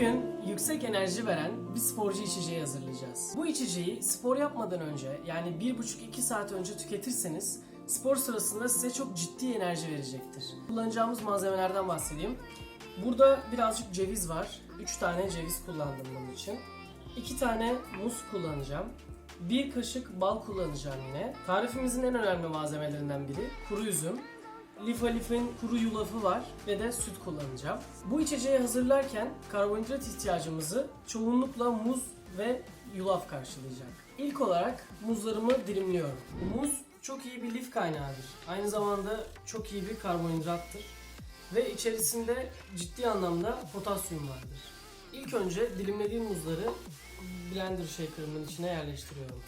Bugün yüksek enerji veren bir sporcu içeceği hazırlayacağız. Bu içeceği spor yapmadan önce yani 1,5-2 saat önce tüketirseniz spor sırasında size çok ciddi enerji verecektir. Kullanacağımız malzemelerden bahsedeyim. Burada birazcık ceviz var. 3 tane ceviz kullandım bunun için. 2 tane muz kullanacağım. Bir kaşık bal kullanacağım yine. Tarifimizin en önemli malzemelerinden biri kuru üzüm. Lif Alif'in kuru yulafı var ve de süt kullanacağım. Bu içeceği hazırlarken karbonhidrat ihtiyacımızı çoğunlukla muz ve yulaf karşılayacak. İlk olarak muzlarımı dilimliyorum. Muz çok iyi bir lif kaynağıdır. Aynı zamanda çok iyi bir karbonhidrattır. Ve içerisinde ciddi anlamda potasyum vardır. İlk önce dilimlediğim muzları blender shaker'ımın içine yerleştiriyorum.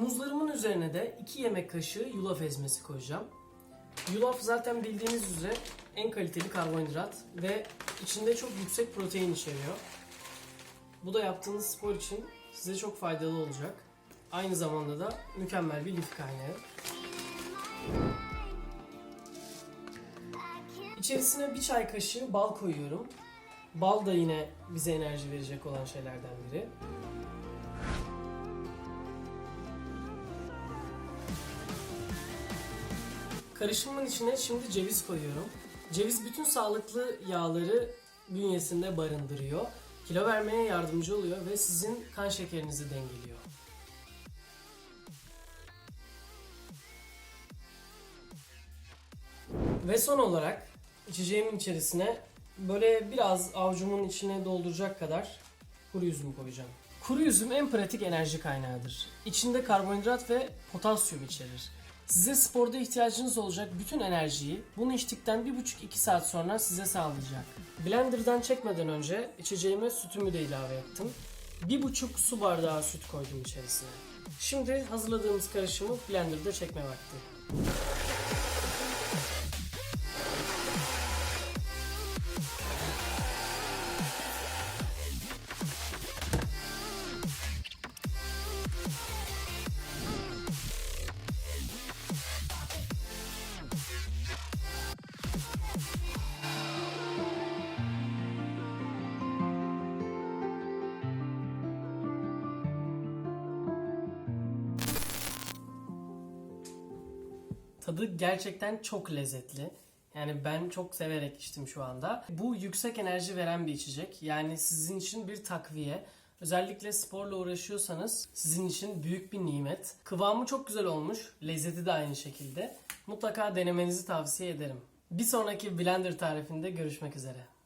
Muzlarımın üzerine de 2 yemek kaşığı yulaf ezmesi koyacağım. Yulaf zaten bildiğiniz üzere en kaliteli karbonhidrat ve içinde çok yüksek protein içeriyor. Bu da yaptığınız spor için size çok faydalı olacak. Aynı zamanda da mükemmel bir lif kaynağı. İçerisine bir çay kaşığı bal koyuyorum. Bal da yine bize enerji verecek olan şeylerden biri. Karışımın içine şimdi ceviz koyuyorum. Ceviz bütün sağlıklı yağları bünyesinde barındırıyor. Kilo vermeye yardımcı oluyor ve sizin kan şekerinizi dengeliyor. Ve son olarak içeceğimin içerisine böyle biraz avucumun içine dolduracak kadar kuru üzüm koyacağım. Kuru üzüm en pratik enerji kaynağıdır. İçinde karbonhidrat ve potasyum içerir. Size sporda ihtiyacınız olacak bütün enerjiyi bunu içtikten 1,5-2 saat sonra size sağlayacak. Blender'dan çekmeden önce içeceğime sütümü de ilave ettim. 1,5 su bardağı süt koydum içerisine. Şimdi hazırladığımız karışımı blenderda çekme vakti. Tadı gerçekten çok lezzetli. Yani ben çok severek içtim şu anda. Bu yüksek enerji veren bir içecek. Yani sizin için bir takviye. Özellikle sporla uğraşıyorsanız sizin için büyük bir nimet. Kıvamı çok güzel olmuş. Lezzeti de aynı şekilde. Mutlaka denemenizi tavsiye ederim. Bir sonraki blender tarifinde görüşmek üzere.